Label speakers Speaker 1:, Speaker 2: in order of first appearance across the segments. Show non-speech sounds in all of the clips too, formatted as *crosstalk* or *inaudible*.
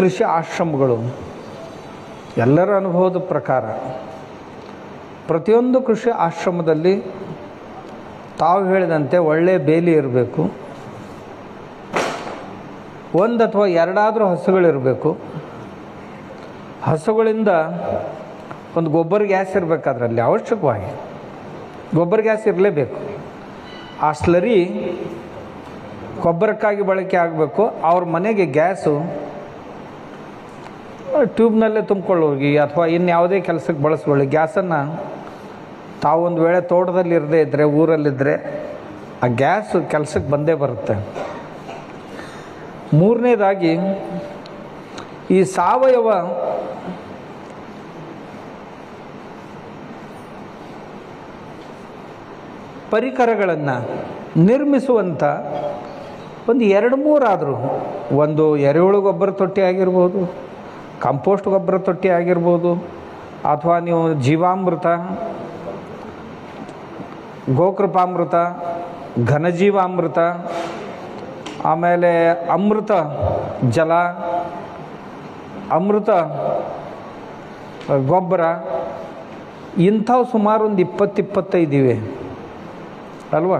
Speaker 1: ಕೃಷಿ ಆಶ್ರಮಗಳು ಎಲ್ಲರ ಅನುಭವದ ಪ್ರಕಾರ ಪ್ರತಿಯೊಂದು ಕೃಷಿ ಆಶ್ರಮದಲ್ಲಿ ತಾವು ಹೇಳಿದಂತೆ ಒಳ್ಳೆಯ ಬೇಲಿ ಇರಬೇಕು. ಒಂದು ಅಥವಾ ಎರಡಾದರೂ ಹಸುಗಳಿರಬೇಕು. ಹಸುಗಳಿಂದ ಒಂದು ಗೊಬ್ಬರ ಗ್ಯಾಸ್ ಇರಬೇಕಾದ್ರಲ್ಲಿ ಅವಶ್ಯಕವಾಗಿ. ಗೊಬ್ಬರ ಗ್ಯಾಸ್ ಇರಲೇಬೇಕು. ಆ ಸ್ಲರಿ ಗೊಬ್ಬರಕ್ಕಾಗಿ ಬಳಕೆ ಆಗಬೇಕು. ಅವ್ರ ಮನೆಗೆ ಗ್ಯಾಸು ಟ್ಯೂಬ್ನಲ್ಲೇ ತುಂಬ್ಕೊಳ್ಳೋಗಿ ಅಥವಾ ಇನ್ಯಾವುದೇ ಕೆಲಸಕ್ಕೆ ಬಳಸ್ಕೊಳ್ಳಿ ಗ್ಯಾಸನ್ನು ತಾವೊಂದು ವೇಳೆ ತೋಟದಲ್ಲಿ ಇರದೇ ಇದ್ದರೆ ಊರಲ್ಲಿದ್ದರೆ ಆ ಗ್ಯಾಸ್ ಕೆಲಸಕ್ಕೆ ಬಂದೇ ಬರುತ್ತೆ. ಮೂರನೇದಾಗಿ, ಈ ಸಾವಯವ ಪರಿಕರಗಳನ್ನು ನಿರ್ಮಿಸುವಂಥ ಒಂದು ಎರಡು ಮೂರಾದರೂ, ಒಂದು ಎರೆಹುಳು ಗೊಬ್ಬರ ತೊಟ್ಟಿ ಆಗಿರ್ಬೋದು ಕಂಪೋಸ್ಟ್ ಗೊಬ್ಬರ ತೊಟ್ಟಿ ಆಗಿರ್ಬೋದು, ಅಥವಾ ನೀವು ಜೀವಾಮೃತ, ಗೋಕೃಪಾಮೃತ, ಘನಜೀವಾಮೃತ, ಆಮೇಲೆ ಅಮೃತ ಜಲ, ಅಮೃತ ಗೊಬ್ಬರ, ಇಂಥವು ಸುಮಾರು ಒಂದು ಇಪ್ಪತ್ತಿಪ್ಪತ್ತೈದಿವೆ ಅಲ್ವಾ?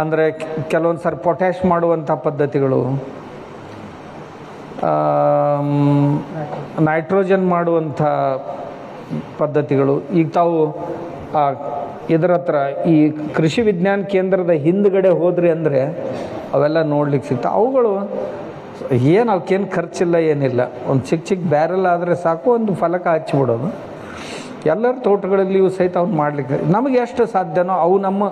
Speaker 1: ಅಂದರೆ ಕೆಲವೊಂದು ಸರ್ ಪೊಟ್ಯಾಶ್ ಮಾಡುವಂಥ ಪದ್ಧತಿಗಳು. ನೈಟ್ರೋಜನ್ ಮಾಡುವಂಥ ಪದ್ಧತಿಗಳು. ಈಗ ತಾವು ಇದರ ಹತ್ರ ಈ ಕೃಷಿ ವಿಜ್ಞಾನ ಕೇಂದ್ರದ ಹಿಂದ್ಗಡೆ ಹೋದ್ರಿ ಅಂದರೆ ಅವೆಲ್ಲ ನೋಡ್ಲಿಕ್ಕೆ ಸಿಗ್ತಾವೆ ಅವುಗಳು ಏನು ಅವಕ್ಕೇನು ಖರ್ಚಿಲ್ಲ, ಏನಿಲ್ಲ. ಒಂದು ಚಿಕ್ಕ ಚಿಕ್ಕ ಬ್ಯಾರಲ್ ಆದರೆ ಸಾಕು, ಒಂದು ಫಲಕ ಹಚ್ಚಿಬಿಡೋದು ಎಲ್ಲರ ತೋಟಗಳಲ್ಲಿಯೂ ಸಹಿತ ಅವ್ನು ಮಾಡಲಿಕ್ಕೆ, ನಮಗೆ ಎಷ್ಟು ಸಾಧ್ಯನೋ ಅವು ನಮ್ಮ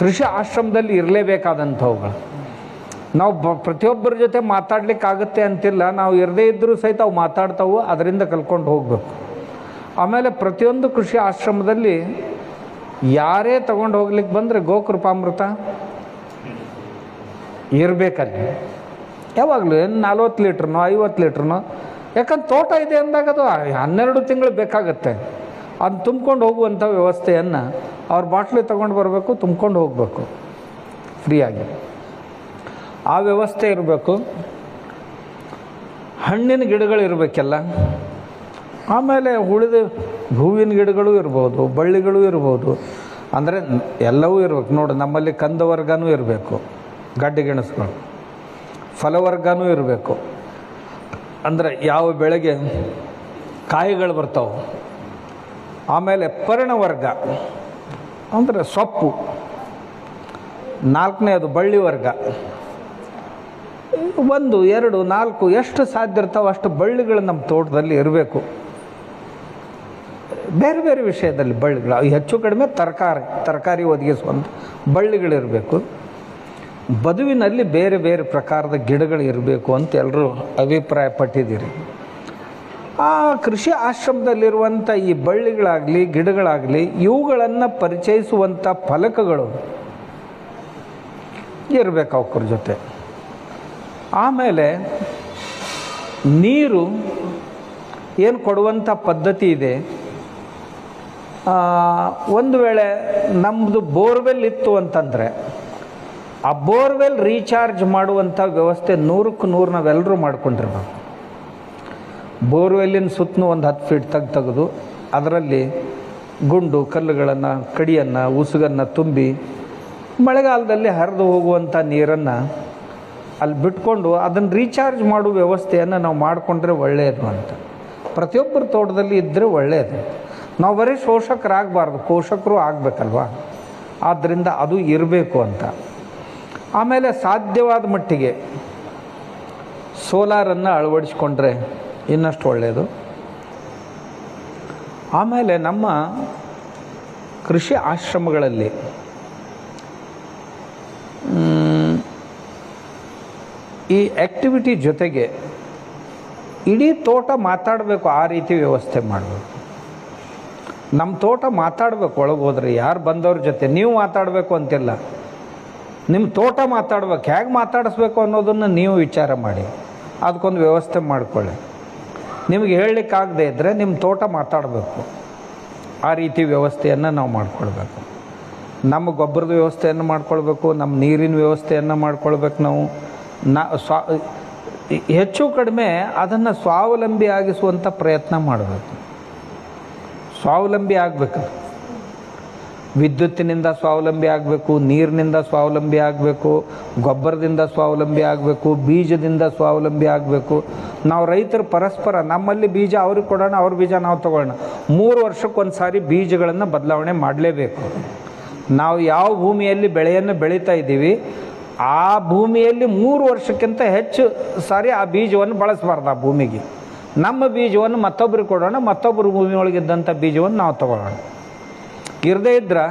Speaker 1: ಕೃಷಿ ಆಶ್ರಮದಲ್ಲಿ ಇರಲೇಬೇಕಾದಂಥವುಗಳು. ನಾವು ಬ ಪ್ರತಿಯೊಬ್ಬರ ಜೊತೆ ಮಾತಾಡ್ಲಿಕ್ಕಾಗತ್ತೆ ಅಂತಿಲ್ಲ. ನಾವು ಇರದೇ ಇದ್ದರೂ ಸಹಿತ ಅವು ಮಾತಾಡ್ತಾವು, ಅದರಿಂದ ಕಲ್ಕೊಂಡು ಹೋಗಬೇಕು. ಆಮೇಲೆ ಪ್ರತಿಯೊಂದು ಕೃಷಿ ಆಶ್ರಮದಲ್ಲಿ ಯಾರೇ ತಗೊಂಡು ಹೋಗ್ಲಿಕ್ಕೆ ಬಂದರೆ ಗೋಕೃಪಾಮೃತ ಇರಬೇಕಲ್ಲಿ. ಯಾವಾಗಲೂ ಏನು ನಲ್ವತ್ತು ಲೀಟ್ರನೋ, ಐವತ್ತು ಲೀಟ್ರನೋ, ಯಾಕಂದ್ರೆ ತೋಟ ಇದೆ ಅಂದಾಗ ಅದು ಹನ್ನೆರಡು ತಿಂಗಳು ಬೇಕಾಗತ್ತೆ. ಅದು ತುಂಬ್ಕೊಂಡು ಹೋಗುವಂಥ ವ್ಯವಸ್ಥೆಯನ್ನು ಅವ್ರ ಬಾಟ್ಲಿ ತೊಗೊಂಡು ಬರಬೇಕು, ತುಂಬ್ಕೊಂಡು ಹೋಗಬೇಕು. ಫ್ರೀಯಾಗಿ ಆ ವ್ಯವಸ್ಥೆ ಇರಬೇಕು. ಹಣ್ಣಿನ ಗಿಡಗಳು ಇರಬೇಕೆಲ್ಲ. ಆಮೇಲೆ ಉಳಿದ ಹೂವಿನ ಗಿಡಗಳು ಇರ್ಬೋದು, ಬಳ್ಳಿಗಳು ಇರ್ಬೋದು. ಅಂದರೆ ಎಲ್ಲವೂ ಇರ್ಬೇಕು. ನೋಡಿ, ನಮ್ಮಲ್ಲಿ ಕಂದವರ್ಗನೂ ಇರಬೇಕು. ಗಡ್ಡೆ ಗೆಣಸುಗಳು. ಫಲವರ್ಗನೂ ಇರಬೇಕು. ಅಂದರೆ ಯಾವ ಬೆಳೆಗೆ ಕಾಯಿಗಳು ಬರ್ತಾವೆ. ಆಮೇಲೆ ಪರ್ಣವರ್ಗ. ಅಂದರೆ ಸೊಪ್ಪು. ನಾಲ್ಕನೇ ಅದು ಬಳ್ಳಿ ವರ್ಗ ಒಂದು, ಎರಡು, ನಾಲ್ಕು, ಎಷ್ಟು ಸಾಧ್ಯ ಇರ್ತಾವೆ ಅಷ್ಟು ಬಳ್ಳಿಗಳು ನಮ್ಮ ತೋಟದಲ್ಲಿ ಇರಬೇಕು. ಬೇರೆ ಬೇರೆ ವಿಷಯದಲ್ಲಿ ಬಳ್ಳಿಗಳು ಹೆಚ್ಚು ಕಡಿಮೆ ತರಕಾರಿ ತರಕಾರಿ ಒದಗಿಸುವಂಥ ಬಳ್ಳಿಗಳಿರಬೇಕು ಬದುವಿನಲ್ಲಿ ಬೇರೆ ಬೇರೆ ಪ್ರಕಾರದ ಗಿಡಗಳು ಇರಬೇಕು ಅಂತ ಎಲ್ಲರೂ ಅಭಿಪ್ರಾಯ ಪಟ್ಟಿದ್ದೀರಿ ಆ ಕೃಷಿ ಆಶ್ರಮದಲ್ಲಿರುವಂಥ ಈ ಬಳ್ಳಿಗಳಾಗಲಿ, ಗಿಡಗಳಾಗಲಿ, ಇವುಗಳನ್ನು ಪರಿಚಯಿಸುವಂಥ ಫಲಕಗಳು ಇರಬೇಕು ಅವ್ರ ಜೊತೆ. ಆಮೇಲೆ ನೀರು ಏನು ಕೊಡುವಂಥ ಪದ್ಧತಿ ಇದೆ? ಒಂದು ವೇಳೆ ನಮ್ಮದು ಬೋರ್ವೆಲ್ ಇತ್ತು ಅಂತಂದರೆ, ಆ ಬೋರ್ವೆಲ್ ರೀಚಾರ್ಜ್ ಮಾಡುವಂಥ ವ್ಯವಸ್ಥೆ ನೂರಕ್ಕೆ ನೂರು ನಾವೆಲ್ಲರೂ ಮಾಡ್ಕೊಂಡಿರ್ಬೇಕು. ಬೋರ್ವೆಲ್ಲಿನ ಸುತ್ತಲೂ ಒಂದು ಹತ್ತು ಫೀಟ್ ತೆಗ್ದು ತೆಗೆದು, ಅದರಲ್ಲಿ ಗುಂಡು, ಕಲ್ಲುಗಳನ್ನು, ಕಡಿಯನ್ನು, ಉಸುಗನ್ನು ತುಂಬಿ ಮಳೆಗಾಲದಲ್ಲಿ ಹರಿದು ಹೋಗುವಂಥ ನೀರನ್ನು ಅಲ್ಲಿ ಬಿಟ್ಕೊಂಡು ಅದನ್ನು ರೀಚಾರ್ಜ್ ಮಾಡುವ ವ್ಯವಸ್ಥೆಯನ್ನು ನಾವು ಮಾಡಿಕೊಂಡ್ರೆ ಒಳ್ಳೆಯದು ಅಂತ. ಪ್ರತಿಯೊಬ್ಬರ ತೋಟದಲ್ಲಿ ಇದ್ದರೆ ಒಳ್ಳೆಯದು ನಾವು ಬರೀ ಶೋಷಕರಾಗಬಾರ್ದು, ಪೋಷಕರು ಆಗಬೇಕಲ್ವಾ? ಆದ್ದರಿಂದ ಅದು ಇರಬೇಕು ಅಂತ. ಆಮೇಲೆ ಸಾಧ್ಯವಾದ ಮಟ್ಟಿಗೆ ಸೋಲಾರನ್ನು ಅಳವಡಿಸ್ಕೊಂಡ್ರೆ ಇನ್ನಷ್ಟು ಒಳ್ಳೆಯದು ಆಮೇಲೆ ನಮ್ಮ ಕೃಷಿ ಆಶ್ರಮಗಳಲ್ಲಿ ಈ ಆ್ಯಕ್ಟಿವಿಟಿ ಜೊತೆಗೆ ಇಡೀ ತೋಟ ಮಾತಾಡಬೇಕು, ಆ ರೀತಿ ವ್ಯವಸ್ಥೆ ಮಾಡಬೇಕು. ನಮ್ಮ ತೋಟ ಮಾತಾಡಬೇಕು ಒಳಗೆ ಹೋದ್ರೆ ಯಾರು ಬಂದವ್ರ ಜೊತೆ? ನೀವು ಮಾತಾಡಬೇಕು ಅಂತಿಲ್ಲ. ನಿಮ್ಮ ತೋಟ ಮಾತಾಡ್ಬೇಕು ಹೇಗೆ ಮಾತಾಡಿಸ್ಬೇಕು ಅನ್ನೋದನ್ನು ನೀವು ವಿಚಾರ ಮಾಡಿ. ಅದಕ್ಕೊಂದು ವ್ಯವಸ್ಥೆ ಮಾಡಿಕೊಳ್ಳಿ. ನಿಮಗೆ ಹೇಳಲಿಕ್ಕಾಗದೇ ಇದ್ದರೆ ನಿಮ್ಮ ತೋಟ ಮಾತಾಡಬೇಕು. ಆ ರೀತಿ ವ್ಯವಸ್ಥೆಯನ್ನು ನಾವು ಮಾಡಿಕೊಳ್ಬೇಕು. ನಮ್ಮ ಗೊಬ್ಬರದ ವ್ಯವಸ್ಥೆಯನ್ನು ಮಾಡ್ಕೊಳ್ಬೇಕು ನಮ್ಮ ನೀರಿನ ವ್ಯವಸ್ಥೆಯನ್ನು ಮಾಡ್ಕೊಳ್ಬೇಕು ನಾವು. ನಾ ಸ್ವಾ ಹೆಚ್ಚು ಕಡಿಮೆ ಅದನ್ನು ಸ್ವಾವಲಂಬಿ ಆಗಿಸುವಂಥ ಪ್ರಯತ್ನ ಮಾಡಬೇಕು. ಸ್ವಾವಲಂಬಿ ಆಗಬೇಕು. ವಿದ್ಯುತ್ತಿನಿಂದ ಸ್ವಾವಲಂಬಿ ಆಗಬೇಕು, ನೀರಿನಿಂದ ಸ್ವಾವಲಂಬಿ ಆಗಬೇಕು, ಗೊಬ್ಬರದಿಂದ ಸ್ವಾವಲಂಬಿ ಆಗಬೇಕು, ಬೀಜದಿಂದ ಸ್ವಾವಲಂಬಿ ಆಗಬೇಕು. ನಾವು ರೈತರು ಪರಸ್ಪರ, ನಮ್ಮಲ್ಲಿ ಬೀಜ ಅವ್ರಿಗೆ ಕೊಡೋಣ, ಅವ್ರ ಬೀಜ ನಾವು ತಗೊಳ್ಳೋಣ. ಮೂರು ವರ್ಷಕ್ಕೊಂದು ಸಾರಿ ಬೀಜಗಳನ್ನು ಬದಲಾವಣೆ ಮಾಡಲೇಬೇಕು. ನಾವು ಯಾವ ಭೂಮಿಯಲ್ಲಿ ಬೆಳೆಯನ್ನು ಬೆಳೀತಾ ಇದ್ದೀವಿ ಆ ಭೂಮಿಯಲ್ಲಿ ಮೂರು ವರ್ಷಕ್ಕಿಂತ ಹೆಚ್ಚು ಸಾರಿ ಆ ಬೀಜವನ್ನು ಬಳಸಬಾರ್ದು ಆ ಭೂಮಿಗೆ. ನಮ್ಮ ಬೀಜವನ್ನು ಮತ್ತೊಬ್ಬರಿಗೆ ಕೊಡೋಣ ಮತ್ತೊಬ್ಬರು ಭೂಮಿಯೊಳಗಿದ್ದಂಥ ಬೀಜವನ್ನು ನಾವು ತಗೊಳ್ಳೋಣ. ಇರದೇ ಇದ್ರೆ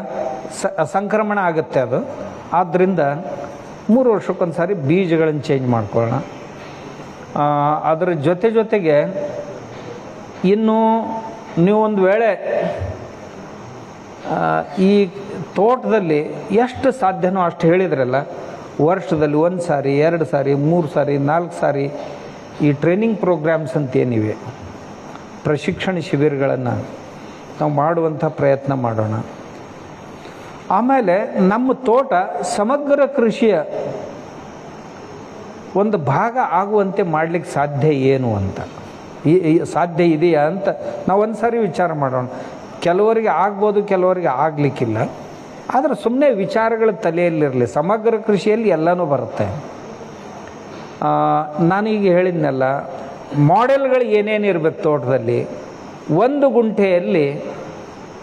Speaker 1: ಸಂಕ್ರಮಣ ಆಗುತ್ತೆ ಅದು. ಆದ್ದರಿಂದ ಮೂರು ವರ್ಷಕ್ಕೊಂದು ಸಾರಿ ಬೀಜಗಳನ್ನು ಚೇಂಜ್ ಮಾಡ್ಕೊಳ್ಳೋಣ. ಅದರ ಜೊತೆ ಜೊತೆಗೆ ಇನ್ನು ಒಂದು ವೇಳೆ ಈ ತೋಟದಲ್ಲಿ ಎಷ್ಟು ಸಾಧ್ಯನೋ ಅಷ್ಟು ಹೇಳಿದ್ರಲ್ಲ ವರ್ಷದಲ್ಲಿ ಒಂದು ಸಾರಿ, ಎರಡು ಸಾರಿ, ಮೂರು ಸಾರಿ, ನಾಲ್ಕು ಸಾರಿ ಈ ಟ್ರೈನಿಂಗ್ ಪ್ರೋಗ್ರಾಮ್ಸ್ ಅಂತ ಏನಿವೆ ಪ್ರಶಿಕ್ಷಣ ಶಿಬಿರಗಳನ್ನು ನಾವು ಮಾಡುವಂಥ ಪ್ರಯತ್ನ ಮಾಡೋಣ. ಆಮೇಲೆ ನಮ್ಮ ತೋಟ ಸಮಗ್ರ ಕೃಷಿಯ ಒಂದು ಭಾಗ ಆಗುವಂತೆ ಮಾಡಲಿಕ್ಕೆ ಸಾಧ್ಯ ಏನು ಅಂತ. ಸಾಧ್ಯ ಇದೆಯಾ ಅಂತ ನಾವು ಒಂದು ಸಾರಿ ವಿಚಾರ ಮಾಡೋಣ. ಕೆಲವರಿಗೆ ಆಗ್ಬೋದು, ಕೆಲವರಿಗೆ ಆಗಲಿಕ್ಕಿಲ್ಲ. ಆದರೆ ಸುಮ್ಮನೆ ವಿಚಾರಗಳ ತಲೆಯಲ್ಲಿರಲಿ. ಸಮಗ್ರ ಕೃಷಿಯಲ್ಲಿ ಎಲ್ಲನೂ ಬರುತ್ತೆ. ನಾನೀಗ ಹೇಳಿದ್ನಲ್ಲ, ಮಾಡೆಲ್ಗಳು ಏನೇನು ಇರಬೇಕು ತೋಟದಲ್ಲಿ? ಒಂದು ಗುಂಟೆಯಲ್ಲಿ,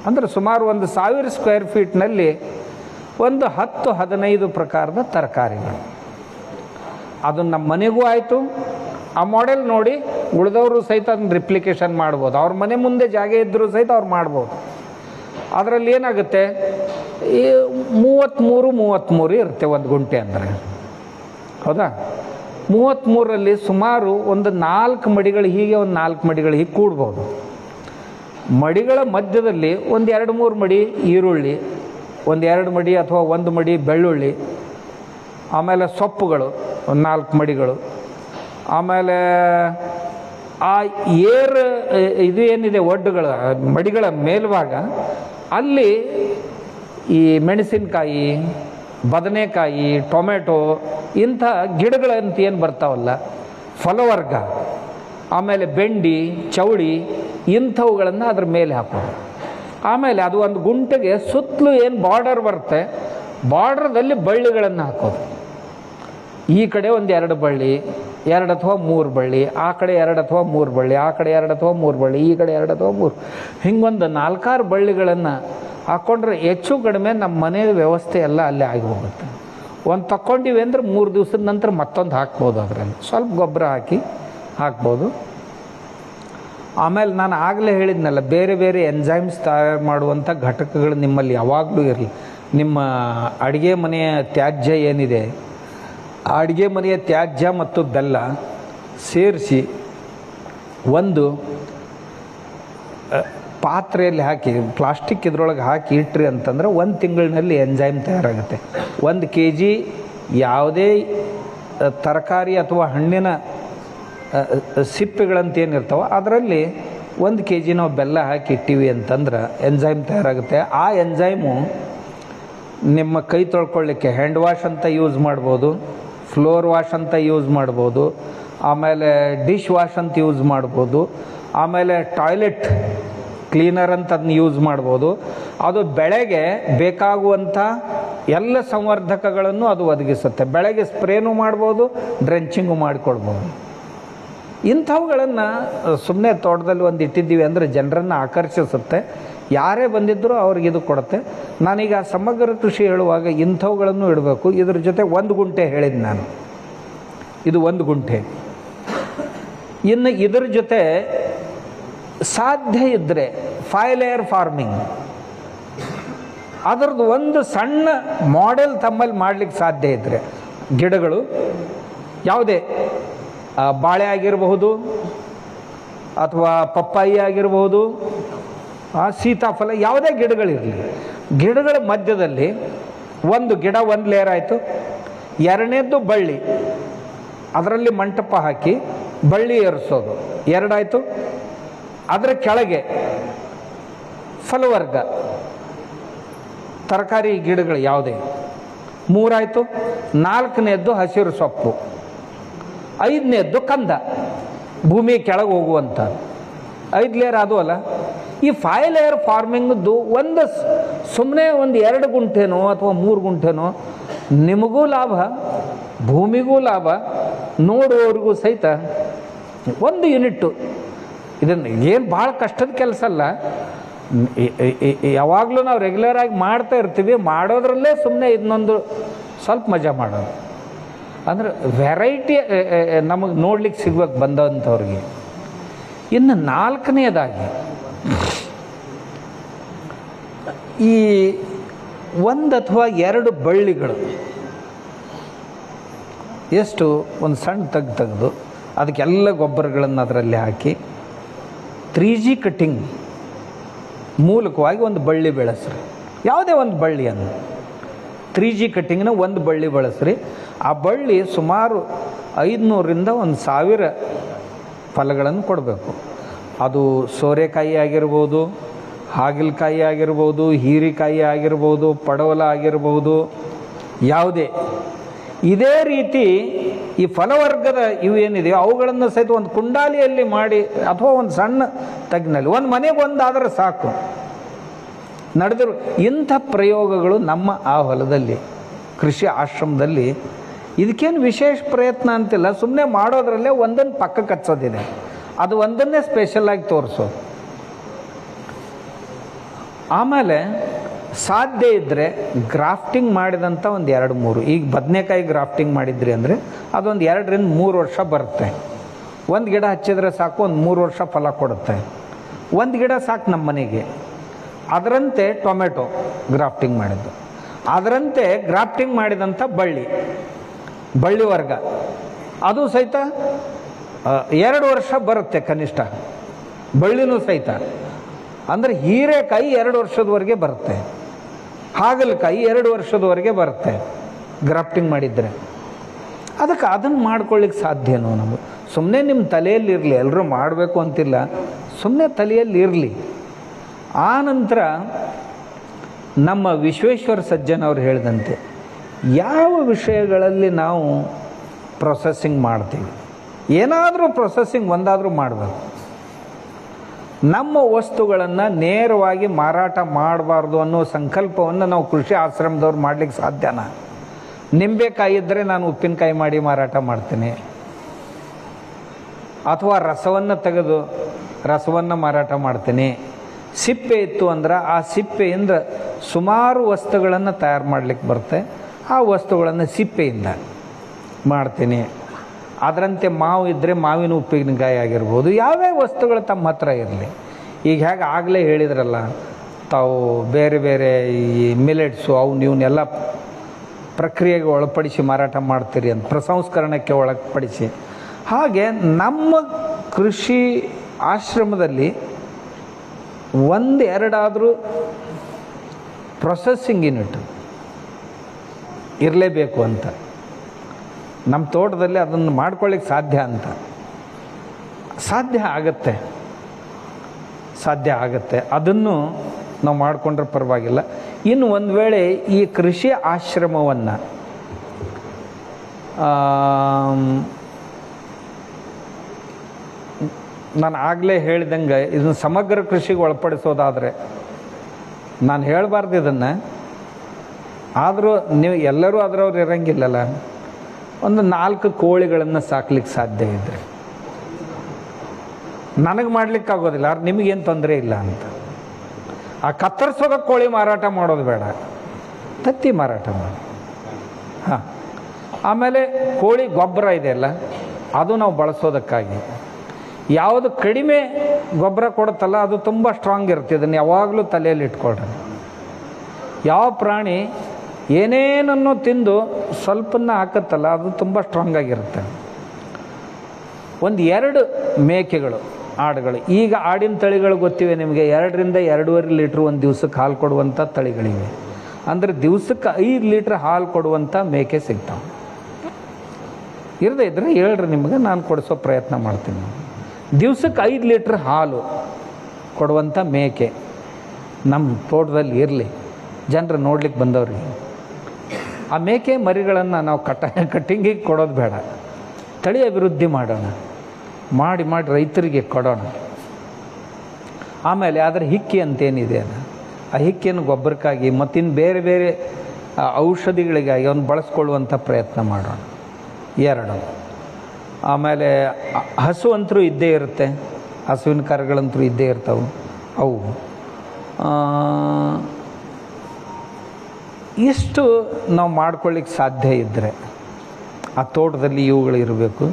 Speaker 1: ಅಂದರೆ ಸುಮಾರು ಒಂದು ಸಾವಿರ ಸ್ಕ್ವೇರ್ ಫೀಟ್ನಲ್ಲಿ ಒಂದು ಹತ್ತು ಹದಿನೈದು ಪ್ರಕಾರದ ತರಕಾರಿಗಳು. ಅದು ನಮ್ಮ ಮನೆಗೂ ಆಯಿತು. ಆ ಮಾಡೆಲ್ ನೋಡಿ ಉಳಿದವರು ಸಹಿತ ಅದನ್ನು ರಿಪ್ಲಿಕೇಶನ್ ಮಾಡ್ಬೋದು. ಅವ್ರ ಮನೆ ಮುಂದೆ ಜಾಗ ಇದ್ದರೂ ಸಹಿತ ಅವ್ರು ಮಾಡ್ಬೋದು. ಅದರಲ್ಲಿ ಏನಾಗುತ್ತೆ? ಈ ಮೂವತ್ತ್ಮೂರು ಮೂವತ್ತ್ಮೂರು ಇರುತ್ತೆ ಒಂದು ಗುಂಟೆ ಅಂದರೆ. ಹೌದಾ? ಮೂವತ್ತ್ಮೂರರಲ್ಲಿ ಸುಮಾರು ಒಂದು ನಾಲ್ಕು ಮಡಿಗಳು ಹೀಗೆ ಒಂದು ನಾಲ್ಕು ಮಡಿಗಳು ಹೀಗೆ ಕೂಡ್ಬೋದು. ಮಡಿಗಳ ಮಧ್ಯದಲ್ಲಿ ಒಂದು ಎರಡು ಮೂರು ಮಡಿ ಈರುಳ್ಳಿ, ಒಂದು ಎರಡು ಮಡಿ ಅಥವಾ ಒಂದು ಮಡಿ ಬೆಳ್ಳುಳ್ಳಿ, ಆಮೇಲೆ ಸೊಪ್ಪುಗಳು, ಒಂದು ನಾಲ್ಕು ಮಡಿಗಳು. ಆಮೇಲೆ ಆ ಏರ್, ಇದು ಏನಿದೆ, ಒಡ್ಡುಗಳ, ಮಡಿಗಳ ಮೇಲ್ಭಾಗ, ಅಲ್ಲಿ ಈ ಮೆಣಸಿನಕಾಯಿ, ಬದನೆಕಾಯಿ, ಟೊಮೆಟೊ ಇಂಥ ಗಿಡಗಳಂತ ಏನು ಬರ್ತಾವಲ್ಲ? ಫಲವರ್ಗ, ಆಮೇಲೆ ಬೆಂಡಿ, ಚೌಳಿ ಇಂಥವುಗಳನ್ನು ಅದ್ರ ಮೇಲೆ ಹಾಕೋದು. ಆಮೇಲೆ ಅದು ಒಂದು ಗುಂಟೆಗೆ ಸುತ್ತಲೂ ಏನು ಬಾರ್ಡರ್ ಬರುತ್ತೆ? ಬಾರ್ಡ್ರದಲ್ಲಿ ಬಳ್ಳಿಗಳನ್ನು ಹಾಕೋದು. ಈ ಕಡೆ ಒಂದು ಎರಡು ಬಳ್ಳಿ, ಎರಡು ಅಥವಾ ಮೂರು ಬಳ್ಳಿ, ಆ ಕಡೆ ಎರಡು ಅಥವಾ ಮೂರು ಬಳ್ಳಿ, ಆ ಕಡೆ ಎರಡು ಅಥವಾ ಮೂರು ಬಳ್ಳಿ, ಈ ಕಡೆ ಎರಡು ಅಥವಾ ಮೂರು. ಹಿಂಗೊಂದು ನಾಲ್ಕಾರು ಬಳ್ಳಿಗಳನ್ನು ಹಾಕ್ಕೊಂಡ್ರೆ ಹೆಚ್ಚು ಕಡಿಮೆ ನಮ್ಮ ಮನೆಯ ವ್ಯವಸ್ಥೆ ಎಲ್ಲ ಅಲ್ಲೇ ಆಗಿ ಹೋಗುತ್ತೆ ಒಂದು ತಕ್ಕೊಂಡಿವಿ ಅಂದ್ರೆ ಮೂರು ದಿವಸದ ನಂತರ ಮತ್ತೊಂದು ಹಾಕ್ಬೋದು ಅದರಲ್ಲಿ. ಸ್ವಲ್ಪ ಗೊಬ್ಬರ ಹಾಕಿ ಹಾಕ್ಬೋದು. ಆಮೇಲೆ ನಾನು ಆಗಲೇ ಹೇಳಿದ್ನಲ್ಲ, ಬೇರೆ ಬೇರೆ ಎಂಜೈಮ್ಸ್ ತಯಾರು ಮಾಡುವಂಥ ಘಟಕಗಳು ನಿಮ್ಮಲ್ಲಿ ಯಾವಾಗಲೂ ಇರಲಿ. ನಿಮ್ಮ ಅಡುಗೆ ಮನೆಯ ತ್ಯಾಜ್ಯ ಏನಿದೆ ಆ ಅಡುಗೆ ಮನೆಯ ತ್ಯಾಜ್ಯ ಮತ್ತು ಬೆಲ್ಲ ಸೇರಿಸಿ ಒಂದು ಪಾತ್ರೆಯಲ್ಲಿ ಹಾಕಿ ಪ್ಲಾಸ್ಟಿಕ್ ಇದ್ರೊಳಗೆ ಹಾಕಿ ಇಟ್ರಿ ಅಂತಂದ್ರೆ ಒಂದು ತಿಂಗಳಿನಲ್ಲಿ ಎಂಜೈಮ್ ತಯಾರಾಗುತ್ತೆ. ಒಂದು ಕೆ ಜಿ ಯಾವುದೇ ತರಕಾರಿ ಅಥವಾ ಹಣ್ಣಿನ ಸಿಪ್ಪೆಗಳಂತ ಏನಿರ್ತಾವೆ ಅದರಲ್ಲಿ ಒಂದು ಕೆ ಜಿ ನಾವು ಬೆಲ್ಲ ಹಾಕಿ ಇಟ್ಟಿವಿ ಅಂತಂದ್ರೆ ಎಂಜೈಮ್ ತಯಾರಾಗುತ್ತೆ. ಆ ಎಂಜೈಮು ನಿಮ್ಮ ಕೈ ತೊಳ್ಕೊಳ್ಳಿಕ್ಕೆ ಹ್ಯಾಂಡ್ ವಾಶ್ ಅಂತ ಯೂಸ್ ಮಾಡ್ಬೋದು ಫ್ಲೋರ್ ವಾಶ್ ಅಂತ ಯೂಸ್ ಮಾಡ್ಬೋದು, ಆಮೇಲೆ ಡಿಶ್ ವಾಶ್ ಅಂತ ಯೂಸ್ ಮಾಡ್ಬೋದು, ಆಮೇಲೆ ಟಾಯ್ಲೆಟ್ ಕ್ಲೀನರ್ ಅಂತ ಅದನ್ನ ಯೂಸ್ ಮಾಡ್ಬೋದು. ಅದು ಬೆಳೆಗೆ ಬೇಕಾಗುವಂಥ ಎಲ್ಲ ಸಂವರ್ಧಕಗಳನ್ನು ಅದು ಒದಗಿಸುತ್ತೆ. ಬೆಳೆಗೆ ಸ್ಪ್ರೇನೂ ಮಾಡ್ಬೋದು, ಡ್ರೆಂಚಿಂಗು ಮಾಡಿಕೊಡ್ಬೋದು ಇಂಥವುಗಳನ್ನು ಸುಮ್ಮನೆ ತೋಟದಲ್ಲಿ ಒಂದು ಇಟ್ಟಿದ್ದೀವಿ ಅಂದರೆ ಜನರನ್ನು ಆಕರ್ಷಿಸುತ್ತೆ. ಯಾರೇ ಬಂದಿದ್ದರೂ ಅವ್ರಿಗೆ ಇದು ಕೊಡುತ್ತೆ. ನಾನೀಗ ಸಮಗ್ರ ಕೃಷಿ ಹೇಳುವಾಗ ಇಂಥವುಗಳನ್ನು ಇಡಬೇಕು. ಇದ್ರ ಜೊತೆ ಒಂದು ಗುಂಟೆ ಹೇಳಿದ್ದು ನಾನು. ಇದು ಒಂದು ಗುಂಟೆ. ಇನ್ನು ಇದರ ಜೊತೆ ಸಾಧ್ಯ ಇದ್ದರೆ ಫೈಲೇರ್ ಫಾರ್ಮಿಂಗ್. ಅದರದ್ದು ಒಂದು ಸಣ್ಣ ಮಾಡೆಲ್ ತಮ್ಮಲ್ಲಿ ಮಾಡಲಿಕ್ಕೆ ಸಾಧ್ಯ ಇದ್ದರೆ ಗಿಡಗಳು ಯಾವುದೇ ಬಾಳೆ ಆಗಿರಬಹುದು ಅಥವಾ ಪಪ್ಪಾಯಿ ಆಗಿರಬಹುದು ಸೀತಾಫಲ, ಯಾವುದೇ ಗಿಡಗಳಿರಲಿ. ಗಿಡಗಳ ಮಧ್ಯದಲ್ಲಿ ಒಂದು ಗಿಡ ಒಂದು ಲೇಯರ್ ಆಯಿತು. ಎರಡನೇದ್ದು ಬಳ್ಳಿ. ಅದರಲ್ಲಿ ಮಂಟಪ ಹಾಕಿ ಬಳ್ಳಿ ಏರಿಸೋದು. ಎರಡಾಯಿತು. ಅದರ ಕೆಳಗೆ ಫಲವರ್ಗ, ತರಕಾರಿ ಗಿಡಗಳು ಯಾವುದೇ. ಮೂರಾಯಿತು, ನಾಲ್ಕನೇದ್ದು ಹಸಿರು ಸೊಪ್ಪು, ಐದನೇದ್ದು ಕಂದ. ಭೂಮಿ ಕೆಳಗೆ ಹೋಗುವಂಥ ಐದು ಲೇಯರ್ ಅದು ಅಲ್ಲ. ಈ ಫೈವ್ ಲೇಯರ್ ಫಾರ್ಮಿಂಗ್ದು ಒಂದು ಸುಮ್ಮನೆ ಒಂದು ಎರಡು ಗುಂಟೆನೋ ಅಥವಾ ಮೂರು ಗುಂಟೆನೋ ನಿಮಗೂ ಲಾಭ, ಭೂಮಿಗೂ ಲಾಭ, ನೋಡುವವರಿಗೂ ಸಹಿತ ಒಂದು ಯೂನಿಟ್ಟು ಇದನ್ನು ಏನು ಭಾಳ ಕಷ್ಟದ ಕೆಲಸ ಅಲ್ಲ. ಯಾವಾಗಲೂ ನಾವು ರೆಗ್ಯುಲರ್ ಆಗಿ ಮಾಡ್ತಾ ಇರ್ತೀವಿ, ಮಾಡೋದ್ರಲ್ಲೇ ಸುಮ್ಮನೆ ಇದನ್ನೊಂದು ಸ್ವಲ್ಪ ಮಜಾ ಮಾಡೋದು. ಅಂದ್ರೆ ವೆರೈಟಿ ನಮಗೆ ನೋಡ್ಲಿಕ್ಕೆ ಸಿಗ್ಬೇಕು ಬಂದಂಥವ್ರಿಗೆ. ಇನ್ನು ನಾಲ್ಕನೇದಾಗಿ, ಈ ಒಂದು ಅಥವಾ ಎರಡು ಬಳ್ಳಿಗಳು. ಎಷ್ಟು? ಒಂದು ಸಣ್ಣ ತೆಗ್ದು ತೆಗೆದು, ಅದಕ್ಕೆಲ್ಲ ಗೊಬ್ಬರಗಳನ್ನು ಅದರಲ್ಲಿ ಹಾಕಿ ತ್ರೀ ಜಿ ಕಟ್ಟಿಂಗ್ ಮೂಲಕವಾಗಿ ಒಂದು ಬಳ್ಳಿ ಬೆಳೆಸ್ರಿ. ಯಾವುದೇ ಒಂದು ಬಳ್ಳಿ ಅನ್ನು ತ್ರೀ ಜಿ ಕಟ್ಟಿಂಗ್ನ ಒಂದು ಬಳ್ಳಿ ಬಳಸ್ರಿ. ಆ ಬಳ್ಳಿ ಸುಮಾರು ಐದುನೂರಿಂದ ಒಂದು ಸಾವಿರ ಫಲಗಳನ್ನು ಕೊಡಬೇಕು. ಅದು ಸೋರೆಕಾಯಿ ಆಗಿರ್ಬೋದು, ಹಾಗಲಕಾಯಿ ಆಗಿರ್ಬೋದು, ಹೀರೆಕಾಯಿ ಆಗಿರ್ಬೋದು, ಪಡವಲ ಆಗಿರ್ಬೋದು, ಯಾವುದೇ ಇದೇ ರೀತಿ ಈ ಫಲವರ್ಗದ ಇವು ಏನಿದೆಯೋ ಅವುಗಳನ್ನು ಸಹಿತ ಒಂದು ಕುಂಡಾಲಿಯಲ್ಲಿ ಮಾಡಿ ಅಥವಾ ಒಂದು ಸಣ್ಣ ತಗ್ನಲ್ಲಿ ಒಂದು ಮನೆಗೆ ಒಂದಾದರೆ ಸಾಕು. ನಡೆದರು ಇಂಥ ಪ್ರಯೋಗಗಳು ನಮ್ಮ ಆ ಹೊಲದಲ್ಲಿ, ಕೃಷಿ ಆಶ್ರಮದಲ್ಲಿ ಇದಕ್ಕೇನು ವಿಶೇಷ ಪ್ರಯತ್ನ ಅಂತಿಲ್ಲ. ಸುಮ್ಮನೆ ಮಾಡೋದ್ರಲ್ಲೇ ಒಂದನ್ನು ಪಕ್ಕ ಹಚ್ಚೋದಿದೆ ಅದು ಒಂದನ್ನೇ ಸ್ಪೆಷಲಾಗಿ ತೋರಿಸೋದು ಆಮೇಲೆ ಸಾಧ್ಯ ಇದ್ದರೆ ಗ್ರಾಫ್ಟಿಂಗ್ ಮಾಡಿದಂಥ ಒಂದು ಎರಡು ಮೂರು. ಈಗ ಬದನೆಕಾಯಿ ಗ್ರಾಫ್ಟಿಂಗ್ ಮಾಡಿದ್ರಿ ಅಂದರೆ ಅದೊಂದು ಎರಡರಿಂದ ಮೂರು ವರ್ಷ ಬರುತ್ತೆ. ಒಂದು ಗಿಡ ಹಚ್ಚಿದ್ರೆ ಸಾಕು, ಒಂದು ಮೂರು ವರ್ಷ ಫಲ ಕೊಡುತ್ತೆ. ಒಂದು ಗಿಡ ಸಾಕು ನಮ್ಮ ಮನೆಗೆ. ಅದರಂತೆ ಟೊಮೆಟೊ ಗ್ರಾಫ್ಟಿಂಗ್ ಮಾಡಿದ್ದು. ಅದರಂತೆ ಗ್ರಾಫ್ಟಿಂಗ್ ಮಾಡಿದಂಥ ಬಳ್ಳಿ ಬಳ್ಳಿ ವರ್ಗ. ಅದು ಸಹಿತ ಎರಡು ವರ್ಷ ಬರುತ್ತೆ ಕನಿಷ್ಠ. ಬಳ್ಳಿನೂ ಸಹಿತ. ಅಂದರೆ ಹೀರೆಕಾಯಿ ಎರಡು ವರ್ಷದವರೆಗೆ ಬರುತ್ತೆ. ಹಾಗಲಕಾಯಿ ಎರಡು ವರ್ಷದವರೆಗೆ ಬರುತ್ತೆ. ಗ್ರಾಫ್ಟಿಂಗ್ ಮಾಡಿದರೆ. ಅದಕ್ಕೆ ಅದನ್ನು ಮಾಡ್ಕೊಳ್ಳಿಕ್ಕೆ ಸಾಧ್ಯನೋ ನಮಗೆ? ಸುಮ್ಮನೆ ನಿಮ್ಮ ತಲೆಯಲ್ಲಿರಲಿ ಎಲ್ಲರೂ ಮಾಡಬೇಕು ಅಂತಿಲ್ಲ. ಸುಮ್ಮನೆ ತಲೆಯಲ್ಲಿ ಇರಲಿ. ಆ ನಂತರ ನಮ್ಮ ವಿಶ್ವೇಶ್ವರ ಸಜ್ಜನ್ ಅವ್ರು ಹೇಳಿದಂತೆ, ಯಾವ ವಿಷಯಗಳಲ್ಲಿ ನಾವು ಪ್ರೊಸೆಸ್ಸಿಂಗ್ ಮಾಡ್ತೀವಿ? ಏನಾದರೂ ಪ್ರೊಸೆಸ್ಸಿಂಗ್ ಒಂದಾದರೂ ಮಾಡಬೇಕು. ನಮ್ಮ ವಸ್ತುಗಳನ್ನು ನೇರವಾಗಿ ಮಾರಾಟ ಮಾಡಬಾರ್ದು ಅನ್ನೋ ಸಂಕಲ್ಪವನ್ನು ನಾವು ಕೃಷಿ ಆಶ್ರಮದವ್ರು ಮಾಡ್ಲಿಕ್ಕೆ ಸಾಧ್ಯನಾ? ನಿಂಬೆಕಾಯಿ ಇದ್ದರೆ ನಾನು ಉಪ್ಪಿನಕಾಯಿ ಮಾಡಿ ಮಾರಾಟ ಮಾಡ್ತೀನಿ. ಅಥವಾ ರಸವನ್ನು ತೆಗೆದು ರಸವನ್ನು ಮಾರಾಟ ಮಾಡ್ತೀನಿ. ಸಿಪ್ಪೆ ಇತ್ತು ಅಂದ್ರೆ ಆ ಸಿಪ್ಪೆಯಿಂದ ಸುಮಾರು ವಸ್ತುಗಳನ್ನು ತಯಾರು ಮಾಡಲಿಕ್ಕೆ ಬರುತ್ತೆ. ಆ ವಸ್ತುಗಳನ್ನು ಸಿಪ್ಪೆಯಿಂದ ಮಾಡ್ತೀನಿ. ಅದರಂತೆ ಮಾವು ಇದ್ದರೆ ಮಾವಿನ ಉಪ್ಪಿನಕಾಯಿ ಆಗಿರ್ಬೋದು, ಯಾವ್ಯಾವ ವಸ್ತುಗಳು ತಮ್ಮ ಹತ್ರ ಇರಲಿ. ಈಗ ಹೇಗೆ ಆಗಲೇ ಹೇಳಿದ್ರಲ್ಲ, ತಾವು ಬೇರೆ ಬೇರೆ ಈ ಮಿಲೆಟ್ಸು ಅವ್ನು ಇವನ್ನೆಲ್ಲ ಪ್ರಕ್ರಿಯೆಗೆ ಒಳಪಡಿಸಿ ಮಾರಾಟ ಮಾಡ್ತೀರಿ ಅಂತ, ಪ್ರಸಂಸ್ಕರಣಕ್ಕೆ ಒಳಪಡಿಸಿ. ಹಾಗೆ ನಮ್ಮ ಕೃಷಿ ಆಶ್ರಮದಲ್ಲಿ ಒಂದು ಎರಡಾದರೂ ಪ್ರೊಸೆಸ್ಸಿಂಗ್ ಯೂನಿಟ್ ಇರಲೇಬೇಕು ಅಂತ. ನಮ್ಮ ತೋಟದಲ್ಲಿ ಅದನ್ನು ಮಾಡ್ಕೊಳ್ಳಿಕ್ಕೆ ಸಾಧ್ಯ ಅಂತ. ಸಾಧ್ಯ ಆಗತ್ತೆ. ಸಾಧ್ಯ ಆಗತ್ತೆ. ಅದನ್ನು ನಾವು ಮಾಡಿಕೊಂಡ್ರೆ ಪರವಾಗಿಲ್ಲ. ಇನ್ನು ಒಂದು ವೇಳೆ ಈ ಕೃಷಿ ಆಶ್ರಮವನ್ನು ನಾನು ಆಗಲೇ ಹೇಳಿದಂಗೆ ಇದನ್ನು ಸಮಗ್ರ ಕೃಷಿಗೆ ಒಳಪಡಿಸೋದಾದರೆ, ನಾನು ಹೇಳಬಾರ್ದು ಇದನ್ನು. ಆದರೂ ನೀವು ಎಲ್ಲರೂ ಅದರವ್ರು ಇರಂಗಿಲ್ಲಲ್ಲ. ಒಂದು ನಾಲ್ಕು ಕೋಳಿಗಳನ್ನು ಸಾಕ್ಲಿಕ್ಕೆ ಸಾಧ್ಯ ಇದ್ದರೆ ನನಗೆ ಮಾಡ್ಲಿಕ್ಕೆ ಆಗೋದಿಲ್ಲ ಆದ್ರೆ ನಿಮಗೇನು ತೊಂದರೆ ಇಲ್ಲ ಅಂತ. ಆ ಕತ್ತರಿಸೋದ ಕೋಳಿ ಮಾರಾಟ ಮಾಡೋದು ಬೇಡ. ತತ್ತಿ ಮಾರಾಟ ಮಾಡಿ. ಹಾಂ. ಆಮೇಲೆ ಕೋಳಿ ಗೊಬ್ಬರ ಇದೆಯಲ್ಲ ಅದು ನಾವು ಬಳಸೋದಕ್ಕಾಗಿ. ಯಾವುದು ಕಡಿಮೆ ಗೊಬ್ಬರ ಕೊಡುತ್ತಲ್ಲ, ಅದು ತುಂಬ ಸ್ಟ್ರಾಂಗ್ ಇರುತ್ತೆ. ಅದನ್ನು ಯಾವಾಗಲೂ ತಲೆಯಲ್ಲಿ ಇಟ್ಕೊಳ್ರಿ. ಯಾವ ಪ್ರಾಣಿ ಏನೇನನ್ನು ತಿಂದು ಸ್ವಲ್ಪನ್ನ ಹಾಕತ್ತಲ್ಲ, ಅದು ತುಂಬ ಸ್ಟ್ರಾಂಗ್ ಆಗಿರುತ್ತೆ. ಒಂದು ಎರಡು ಮೇಕೆಗಳು, ಆಡುಗಳು. ಈಗ ಆಡಿನ ತಳಿಗಳು ಗೊತ್ತಿವೆ ನಿಮಗೆ, ಎರಡರಿಂದ ಎರಡೂವರೆ ಲೀಟ್ರ್ ಒಂದು ದಿವ್ಸಕ್ಕೆ ಹಾಲು ಕೊಡುವಂಥ ತಳಿಗಳಿವೆ. ಅಂದರೆ ದಿವ್ಸಕ್ಕೆ ಐದು ಲೀಟ್ರ್ ಹಾಲು ಕೊಡುವಂಥ ಮೇಕೆ ಸಿಗ್ತಾವೆ. ಇರದೇ ಇದ್ರೆ ಹೇಳ್ರಿ ನಿಮಗೆ, ನಾನು ಕೊಡಿಸೋ ಪ್ರಯತ್ನ ಮಾಡ್ತೀನಿ. ದಿವ್ಸಕ್ಕೆ ಐದು ಲೀಟ್ರ್ ಹಾಲು ಕೊಡುವಂಥ ಮೇಕೆ ನಮ್ಮ ತೋಟದಲ್ಲಿ ಇರಲಿ. ಜನರು ನೋಡ್ಲಿಕ್ಕೆ ಬಂದವ್ರಿಗೆ. ಆ ಮೇಕೆ ಮರಿಗಳನ್ನು ನಾವು ಕಟ್ಟ *laughs* ಕಟ್ಟಿಂಗಿಗೆ ಕೊಡೋದು ಬೇಡ. ತಳಿ ಅಭಿವೃದ್ಧಿ ಮಾಡೋಣ. ಮಾಡಿ ಮಾಡಿ ರೈತರಿಗೆ ಕೊಡೋಣ. ಆಮೇಲೆ ಅದರ ಹಿಕ್ಕಿ ಅಂತೇನಿದೆ ಆ ಹಿಕ್ಕಿಯನ್ನು ಗೊಬ್ಬರಕ್ಕಾಗಿ ಮತ್ತಿನ್ನು ಬೇರೆ ಬೇರೆ ಔಷಧಿಗಳಿಗಾಗಿ ಅವನು ಬಳಸ್ಕೊಳ್ಳುವಂಥ ಪ್ರಯತ್ನ ಮಾಡೋಣ. ಎರಡು. ಆಮೇಲೆ ಹಸು ಅಂತರೂ ಇದ್ದೇ ಇರುತ್ತೆ. ಹಸುವಿನ ಕರಗಳಂತರೂ ಇದ್ದೇ ಇರ್ತವೆ. ಅವು. ಇಷ್ಟು ನಾವು ಮಾಡ್ಕೊಳ್ಳಿಕ್ಕೆ ಸಾಧ್ಯ ಇದ್ದರೆ ಆ ತೋಟದಲ್ಲಿ ಇವುಗಳು ಇರಬೇಕು